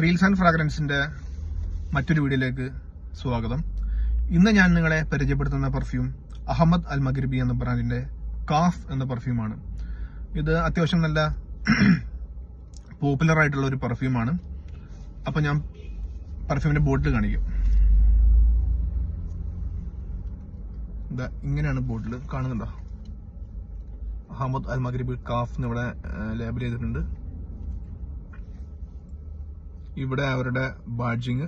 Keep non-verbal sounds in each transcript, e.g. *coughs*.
Reels and ഫ്രാഗ്രൻസിന്റെ മറ്റൊരു വീഡിയോയിലേക്ക് സ്വാഗതം. ഇന്ന് ഞാൻ നിങ്ങളെ പരിചയപ്പെടുത്തുന്ന പെർഫ്യൂം അഹമ്മദ് അൽ മഗ്രിബി എന്ന ബ്രാൻഡിന്റെ കാഫ് എന്ന പെർഫ്യൂമാണ് ഇത് അത്യാവശ്യം നല്ല *clears throat* പോപ്പുലർ ആയിട്ടുള്ള ഒരു പെർഫ്യൂമാണ് അപ്പൊ ഞാൻ പെർഫ്യൂമിന്റെ ബോട്ടിൽ കാണിക്കും. ഇങ്ങനെയാണ് ബോട്ടിൽ കാണുന്നുണ്ടോ? അഹമ്മദ് അൽ മഗ്രിബി കാഫ് എന്ന് ഇവിടെ ലേബൽ ചെയ്തിട്ടുണ്ട്. ഇവിടെ അവരുടെ badging.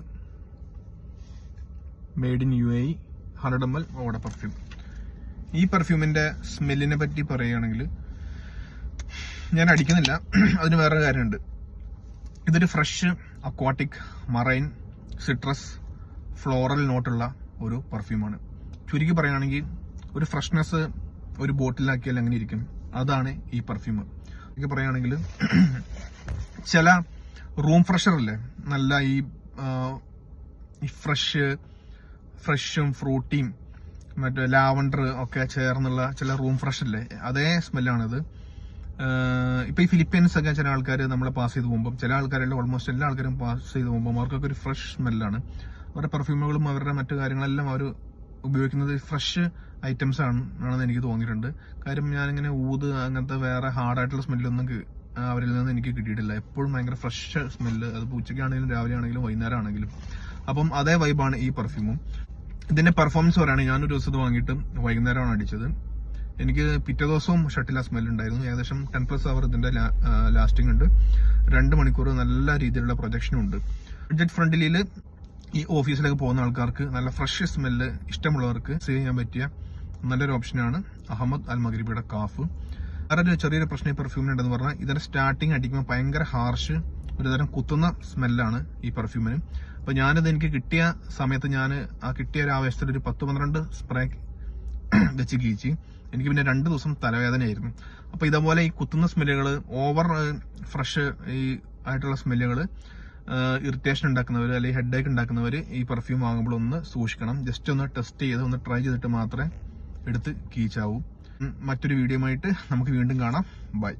Made in U A hundred M L ഓടെ പെർഫ്യൂം ഈ പെർഫ്യൂമിന്റെ സ്മെല്ലിനെ പറ്റി പറയുകയാണെങ്കിൽ ഞാൻ അടിക്കുന്നില്ല. *clears throat* അതിന് വേറൊരു കാര്യമുണ്ട്. ഇതൊരു fresh aquatic marine citrus floral നോട്ടുള്ള ഒരു പെർഫ്യൂമാണ് ചുരുക്കി പറയുകയാണെങ്കിൽ ഒരു ഫ്രഷ്നെസ് ഒരു ബോട്ടിലാക്കിയാൽ എങ്ങനെ ഇരിക്കും? അതാണ് ഈ പെർഫ്യൂം എനിക്ക് പറയുകയാണെങ്കിൽ *clears throat* ചില റൂം ഫ്രഷർ അല്ലേ? നല്ല ഈ ഈ ഫ്രഷ് ഫ്രഷും ഫ്രൂട്ടിയും മറ്റേ ലാവണ്ടർ ഒക്കെ ചേർന്നുള്ള ചില റൂം ഫ്രഷ് അല്ലേ? അതേ സ്മെല്ലാണിത്. ഇപ്പൊ ഈ ഫിലിപ്പീൻസ് ഒക്കെ ചില ആൾക്കാർ നമ്മളെ പാസ് ചെയ്ത് പോകുമ്പോൾ ചില ആൾക്കാരല്ല ഓൾമോസ്റ്റ് എല്ലാ ആൾക്കാരും പാസ് ചെയ്ത് പോകുമ്പോൾ അവർക്കൊക്കെ ഒരു ഫ്രഷ് സ്മെല്ലാണ് അവരുടെ പെർഫ്യൂമുകളും അവരുടെ മറ്റു കാര്യങ്ങളെല്ലാം അവർ ഉപയോഗിക്കുന്നത് ഫ്രഷ് ഐറ്റംസ് ആണ് ആണെന്ന് എനിക്ക് തോന്നിയിട്ടുണ്ട്. കാര്യം ഞാനിങ്ങനെ ഊത് അങ്ങനത്തെ വേറെ ഹാർഡായിട്ടുള്ള സ്മെല്ലൊന്നും അവരിൽ നിന്ന് എനിക്ക് കിട്ടിയിട്ടില്ല. എപ്പോഴും ഭയങ്കര ഫ്രഷ് സ്മെല്ല് അത് ഉച്ചയ്ക്കാണെങ്കിലും രാവിലെ ആണെങ്കിലും വൈകുന്നേരം ആണെങ്കിലും അപ്പം അതേ വൈബാണ് ഈ പെർഫ്യൂമും ഇതിന്റെ പെർഫോമൻസ് പറയുകയാണെങ്കിൽ ഞാനൊരു ദിവസം വാങ്ങിയിട്ട് വൈകുന്നേരമാണ് അടിച്ചത്. എനിക്ക് പിറ്റേ ദിവസവും ഷട്ടില സ്മെൽ ഉണ്ടായിരുന്നു. ഏകദേശം ടെൻ പ്ലസ് അവർ ഇതിന്റെ ലാസ്റ്റിംഗ് ഉണ്ട്. രണ്ട് മണിക്കൂർ നല്ല രീതിയിലുള്ള പ്രൊജക്ഷനും ഉണ്ട്. ബഡ്ജറ്റ് ഫ്രണ്ടിലിൽ ഈ ഓഫീസിലേക്ക് പോകുന്ന ആൾക്കാർക്ക് നല്ല ഫ്രഷ് സ്മെല്ല് ഇഷ്ടമുള്ളവർക്ക് സേവ് ചെയ്യാൻ പറ്റിയ നല്ലൊരു ഓപ്ഷനാണ് അഹമ്മദ് അൽ മഗ്രിബിയുടെ കാഫ്. വേറെ ഒരു ചെറിയൊരു പ്രശ്നം ഈ പെർഫ്യൂമിനുണ്ടെന്ന് പറഞ്ഞാൽ ഇതിന്റെ സ്റ്റാർട്ടിങ് അടിക്കുമ്പോൾ ഭയങ്കര ഹാർഷ് ഒരുതരം കുത്തുന്ന സ്മെല്ലാണ് ഈ പെർഫ്യൂമിന് അപ്പൊ ഞാനിത് എനിക്ക് കിട്ടിയ സമയത്ത് ഞാൻ ആ കിട്ടിയ ഒരു ആവേശത്തിൽ ഒരു പത്ത് പന്ത്രണ്ട് സ്പ്രേ *coughs* വെച്ച് കീച്ചി. എനിക്ക് പിന്നെ രണ്ട് ദിവസം തലവേദനയായിരുന്നു. അപ്പൊ ഇതേപോലെ ഈ കുത്തുന്ന സ്മെല്ലുകൾ ഓവർ ഫ്രഷ് ഈ ആയിട്ടുള്ള സ്മെല്ലുകൾ ഇറിറ്റേഷൻ ഉണ്ടാക്കുന്നവർ അല്ലെങ്കിൽ ഹെഡ് ഏക്ക് ഉണ്ടാക്കുന്നവർ ഈ പെർഫ്യൂം വാങ്ങുമ്പോൾ ഒന്ന് സൂക്ഷിക്കണം. ജസ്റ്റ് ഒന്ന് ടെസ്റ്റ് ചെയ്ത് ഒന്ന് ട്രൈ ചെയ്തിട്ട് മാത്രമേ എടുത്ത് കീച്ചാവൂ. മറ്റൊരു വീഡിയോ നമുക്ക് വീണ്ടും കാണാം. ബൈ.